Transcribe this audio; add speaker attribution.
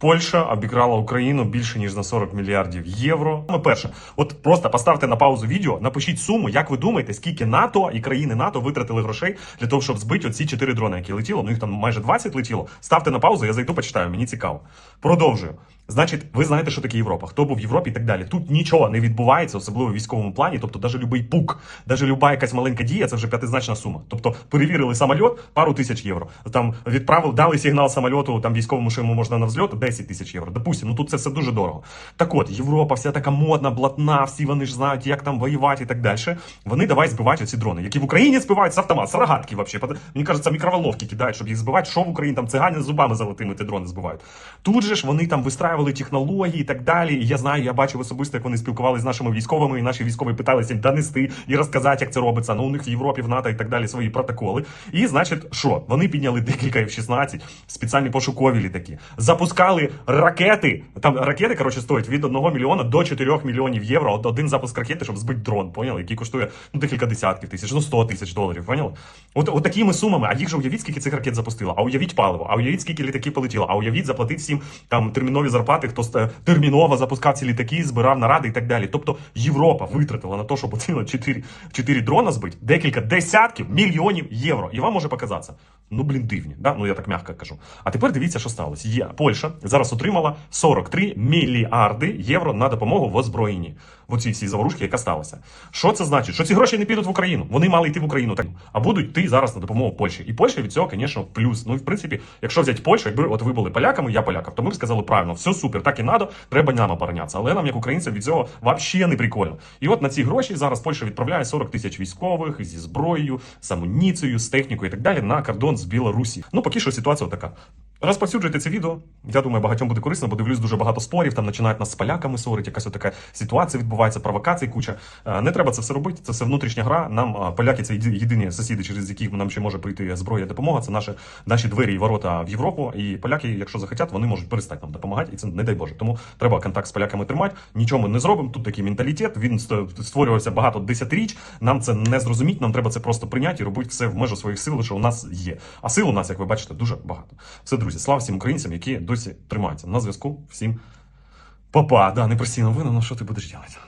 Speaker 1: Польща обіграла Україну більше ніж на 40 мільярдів євро. Ну, перше, от просто поставте на паузу відео, напишіть суму, як ви думаєте, скільки НАТО і країни НАТО витратили грошей для того, щоб збити оці чотири дрони, які летіло. Ну їх там майже 20 летіло. Ставте на паузу, я зайду, почитаю. Мені цікаво. Продовжую. Значить, ви знаєте, що таке Європа, хто був в Європі і так далі. Тут нічого не відбувається, особливо в військовому плані. Тобто, навіть любий пук, навіть люба якась маленька дія, це вже п'ятизначна сума. Тобто, перевірили самольот, пару тисяч євро. Там відправили, дали сигнал самольоту, там військовому, що йому можна на взльот, 10 тисяч євро. Допустимо, ну тут це все дуже дорого. Так от, Європа, вся така модна, блатна, всі вони ж знають, як там воювати і так далі. Вони давай збивають оці дрони, які в Україні збивають з автомат, з рогатки вообще. Мені кажеться, мікроволновки кидають, щоб їх збивати. Що в Україні там цигані з зубами золотими ті дрони збивають. Тут же ж вони там вистраювали технології і так далі. І я знаю, я бачив особисто, як вони спілкувалися з нашими військовими, і наші військові питалися донести і розказати, як це робиться. Ну у них в Європі, в НАТО і так далі свої протоколи. І значить, що вони підняли декілька F-16, спеціальні пошукові літаки, запускали ракети. Там ракети, коротше, стоять від 1 мільйона до 4 мільйонів євро. От один запуск ракети, щоб збити дрон, поняли? Який коштує ну декілька десятків тисяч, ну 100 тисяч доларів. Поняли? От, от такими сумами. А їх же уявіть, скільки цих ракет запустило, а уявіть паливо, а уявіть, скільки літаків полетіло, а уявіть, заплатить всім там термінові зарплати, хто е, терміново запускав ці літаки, збирав наради і так далі. Тобто Європа витратила на те, щоб оцінили 4, 4 дрона збити, декілька десятків мільйонів євро. І вам може показатися. Ну, блін, дивні, да? ну я так м'яко кажу. А тепер дивіться, що сталося. Є Польща зараз отримала 43 мільярди євро на допомогу в озброєнні. В оцій всій заворушці, яка сталася. Що це значить? Що ці гроші не підуть в Україну? Вони мали йти в Україну, а будуть йти зараз на допомогу Польщі. І Польща від цього, звісно, плюс. Ну і в принципі, якщо взяти Польщу, якби от ви були поляками, я полякам, то ми б сказали правильно, все супер, так і надо, треба нам оборонятися. Але нам, як українцям, від цього взагалі не прикольно. І от на ці гроші зараз Польща відправляє 40 тисяч військових зі зброєю, з амуніцією, з технікою і так далі на кордон з Білорусі. Ну поки що ситуація така. Розповсюджуйте це відео. Я думаю, багатьом буде корисно, бо дивлюсь дуже багато спорів. Там починають нас з поляками сорить, якась така ситуація відбувається, провокацій куча. Е, Не треба це все робити. Це все внутрішня гра. Нам е, поляки це єдині сусіди, через яких нам ще може прийти зброя, допомога. Це наші, наші двері і ворота в Європу. І поляки, якщо захотять, вони можуть перестати нам допомагати. І це не дай Боже. Тому треба контакт з поляками тримати. Нічого ми не зробимо. Тут такий менталітет. Він створювався багато десятиріч. Нам це не зрозуміть. Нам треба це просто прийняти і робити все в межу своїх сил, що у нас є. А сил у нас, як ви бачите, дуже багато. Все, друзі, слава всім українцям, які досі тримаються на зв'язку. Всім па-па. Да, не прості ну що ти будеш робити?